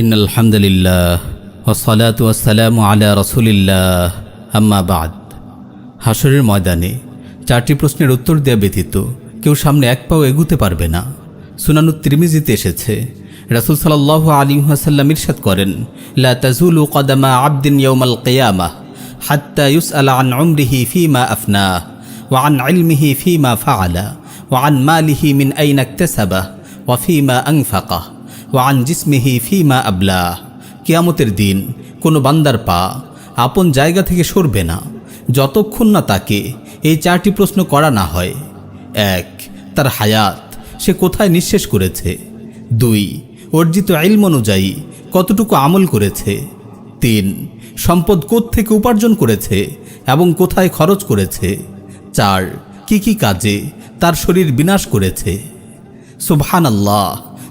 In আলহামদুলিল্লাহ ওসলাত ওয়াসালাম আলা রসুলিল্লাহ। আম্মাবাদ হাসরের ময়দানে চারটি প্রশ্নের উত্তর দেয়া ব্যতীত কেউ সামনে এক পাও এগুতে পারবে না। সুনানু ত্রিমিজিতে এসেছে, রাসুল সাল্লাহ আলী হাসাল্লাম ইরশাদ করেন, লা তাজুল কদামা আবদিন ইয়ৌমাল কেয়ামাহ হাত্তা ইউস আলা আন অমরিহি ফিমা আফনা ওয়ান আলমিহি ফিমা ফাআলা ওয়ান মালিহি মিন আইনাক্তেসাবাহ ওয়াফিমা আংফাকাহ ওয়ান ফি ফিমা আবলা। কেয়ামতের দিন কোনো বান্দার পা আপন জায়গা থেকে সরবে না, যতক্ষণ না তাকে এই চারটি প্রশ্ন করা না হয়। এক, তার হায়াত সে কোথায় নিঃশেষ করেছে। দুই, অর্জিত আইলম অনুযায়ী কতটুকু আমল করেছে। তিন, সম্পদ থেকে উপার্জন করেছে এবং কোথায় খরচ করেছে। চার, কি কি কাজে তার শরীর বিনাশ করেছে। সুবহান আল্লাহ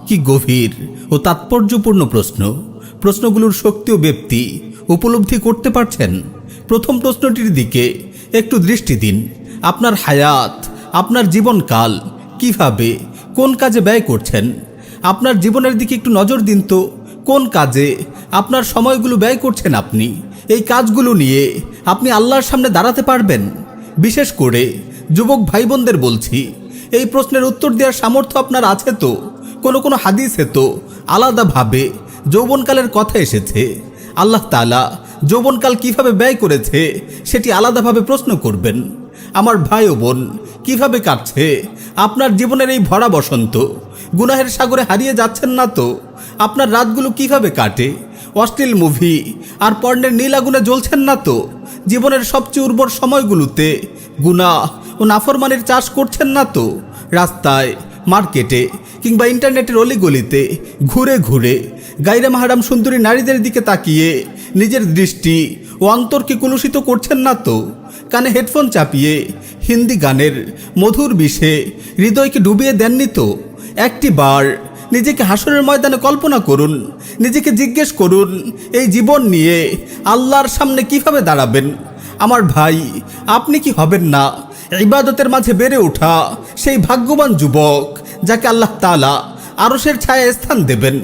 কি গভীর ও তাৎপর্যপূর্ণ প্রশ্ন? প্রশ্নগুলোর শক্তি ও ব্যক্তি উপলব্ধি করতে পারছেন? প্রথম প্রশ্নটির দিকে একটু দৃষ্টি দিন। আপনার হায়াত, আপনার জীবনকাল কীভাবে, কোন কাজে ব্যয় করছেন? আপনার জীবনের দিকে একটু নজর দিন তো, কোন কাজে আপনার সময়গুলো ব্যয় করছেন আপনি? এই কাজগুলো নিয়ে আপনি আল্লাহর সামনে দাঁড়াতে পারবেন? বিশেষ করে যুবক ভাই বলছি, এই প্রশ্নের উত্তর দেওয়ার সামর্থ্য আপনার আছে তো? কোনো কোনো হাদিসে তো আলাদাভাবে যৌবনকালের কথা এসেছে। আল্লাহ তালা যৌবনকাল কীভাবে ব্যয় করেছে সেটি আলাদাভাবে প্রশ্ন করবেন। আমার ভাই ও বোন, কীভাবে কাটছে? আপনার জীবনের এই ভরা বসন্ত, গুনাহের সাগরে হারিয়ে যাচ্ছেন না তো? আপনার রাতগুলো কীভাবে কাটে? অশ্লীল মুভি আর পর্ণের নীল আগুনে জ্বলছেন না তো? জীবনের সবচেয়ে উর্বর সময়গুলোতে গুনা ও নাফরমানের চাষ করছেন না তো? রাস্তায়, মার্কেটে কিংবা ইন্টারনেটের অলিগলিতে ঘুরে ঘুরে গাইরে মাহারাম সুন্দরী নারীদের দিকে তাকিয়ে নিজের দৃষ্টি ও অন্তরকে কলুষিত করছেন না তো? কানে হেডফোন চাপিয়ে হিন্দি গানের মধুর বিষে হৃদয়কে ডুবিয়ে দেননি তো? একটি বার নিজেকে হাসরের ময়দানে কল্পনা করুন, নিজেকে জিজ্ঞেস করুন, এই জীবন নিয়ে আল্লাহর সামনে কীভাবে দাঁড়াবেন? আমার ভাই, আপনি কি হবেন না? ইবাদতের মাঝে বেড়ে ওঠা সেই ভাগ্যবান যুবক যাকে আল্লাহ তালা আরসের ছায়া স্থান দেবেন।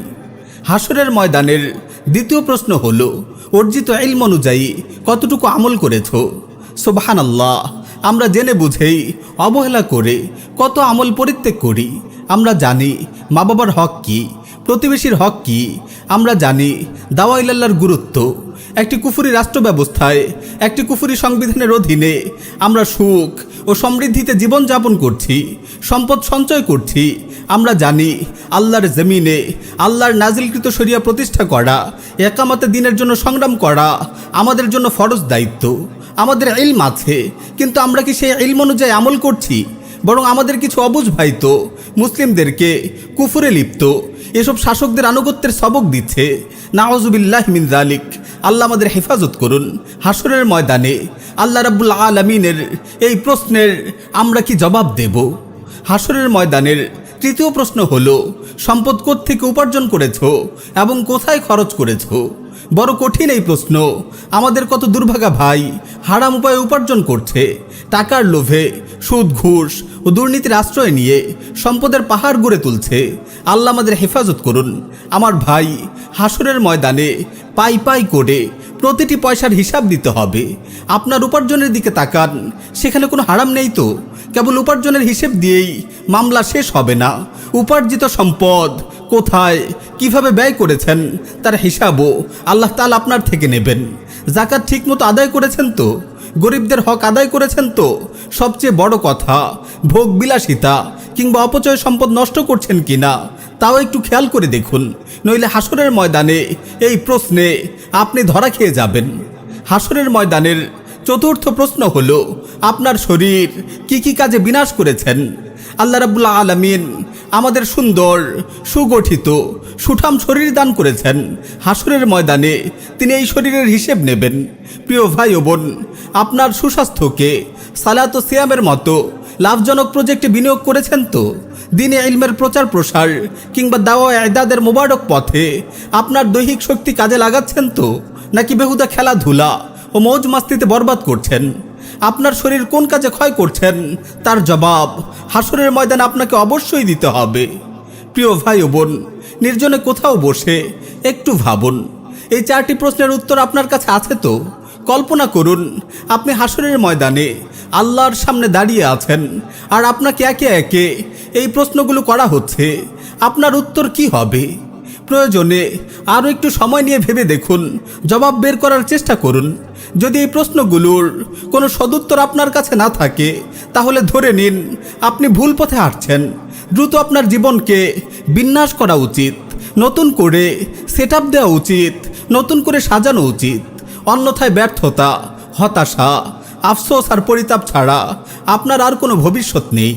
হাসরের ময়দানের দ্বিতীয় প্রশ্ন হল, অর্জিত ইলম অনুযায়ী কতটুকু আমল করেছ? সোবাহান আল্লাহ আমরা জেনে বুঝেই, অবহেলা করে কত আমল পরিত্যাগ করি। আমরা জানি মা বাবার হক কী, প্রতিবেশীর হক কী। আমরা জানি দাওয়াইলাল্লার গুরুত্ব। একটি কুফুরি রাষ্ট্র ব্যবস্থায়, একটি কুফুরি সংবিধানের অধীনে আমরা সুখ ও সমৃদ্ধিতে জীবনযাপন করছি, সম্পদ সঞ্চয় করছি, আমরা জানি আল্লাহর জমিনে আল্লাহর নাজিলকৃত শরিয়া প্রতিষ্ঠা করা, একামাতে দিনের জন্য সংগ্রাম করা আমাদের জন্য ফরজ দায়িত্ব, আমাদের ইলম আছে, কিন্তু আমরা কি সেই ইলম অনুযায়ী আমল করছি? বরং আমাদের কিছু অবুঝ ভাই তো মুসলিমদেরকে কুফুরে লিপ্ত, এসব শাসকদের আনুগত্যের সবক দিচ্ছে। নাওজুবিল্লাহ মিন জালিক আল্লাহ আমাদের হেফাজত করুন। হাসরের ময়দানে আল্লাহ রাব্বুল আলমিনের এই প্রশ্নের আমরা কি জবাব দেব? হাসরের ময়দানের তৃতীয় প্রশ্ন হলো, সম্পদ থেকে উপার্জন করেছ এবং কোথায় খরচ করেছ? বড় কঠিন এই প্রশ্ন। আমাদের কত দুর্ভাগা ভাই হারাম উপায়ে উপার্জন করছে। টাকার লোভে সুদ, ঘুষ ও দুর্নীতির আশ্রয় নিয়ে সম্পদের পাহাড় গড়ে তুলছে। আল্লাহ আমাদের হেফাজত করুন। আমার ভাই হাসরের ময়দানে পাই পাই করে প্রতিটি পয়সার হিসাব দিতে হবে। আপনার উপার্জনের দিকে তাকান, সেখানে কোনো হারাম নেই তো। কেবল উপার্জনের হিসেব দিয়েই মামলা শেষ হবে না। উপার্জিত সম্পদ কোথায়, কীভাবে ব্যয় করেছেন, তার হিসাবও আল্লাহ তাল আপনার থেকে নেবেন। জাকাত ঠিকমতো আদায় করেছেন তো? গরিবদের হক আদায় করেছেন তো? সবচেয়ে বড় কথা ভোগ বিলাসিতা কিংবা অপচয় সম্পদ নষ্ট করছেন কিনা, তাও একটু খেয়াল করে দেখুন। নইলে হাসরের ময়দানে এই প্রশ্নে আপনি ধরা খেয়ে যাবেন। হাসরের ময়দানের চতুর্থ প্রশ্ন হল, আপনার শরীর কি কি কাজে বিনাশ করেছেন? আল্লাহ রাবুল্লাহ আলমিন আমাদের সুন্দর, সুগঠিত, সুঠাম শরীর দান করেছেন। হাসরের ময়দানে তিনি এই শরীরের হিসেব নেবেন। প্রিয় ভাই ও বোন, আপনার সুস্বাস্থ্যকে, সালাত সিয়ামের মতো লাভজনক প্রজেক্টে বিনিয়োগ করেছেন তো? দিনে ইলমের প্রচার প্রসার কিংবা দাওয়া এদাদের মোবারক পথে আপনার দৈহিক শক্তি কাজে লাগাচ্ছেন তো? নাকি বেহুদা খেলাধুলা ও মৌজ মাস্তিতে বরবাদ করছেন? আপনার শরীর কোন কাজে ক্ষয় করছেন? তার জবাব, হাসরের ময়দান আপনাকে অবশ্যই দিতে হবে। প্রিয় ভাই ও বোন, নির্জনে কোথাও বসে একটু ভাবুন। এই চারটি প্রশ্নের উত্তর আপনার কাছে আছে তো? কল্পনা করুন, আপনি হাসরের ময়দানে আল্লাহর সামনে দাঁড়িয়ে আছেন। আর আপনাকে একে একে এই প্রশ্নগুলো করা হচ্ছে, আপনার উত্তর কি হবে? প্রয়োজনে আরও একটু সময় নিয়ে ভেবে দেখুন, জবাব বের করার চেষ্টা করুন। যদি এই প্রশ্নগুলোর কোনো সদুত্তর আপনার কাছে না থাকে, তাহলে ধরে নিন, আপনি ভুল পথে হাঁটছেন। দ্রুত আপনার জীবনকে বিন্যাস করা উচিত, নতুন করে সেট দেওয়া উচিত, নতুন করে সাজানো উচিত, অন্যথায় ব্যর্থতা, হতাশা আফসোস আর পরিতাপ ছাড়া আপনার আর কোনো ভবিষ্যৎ নেই।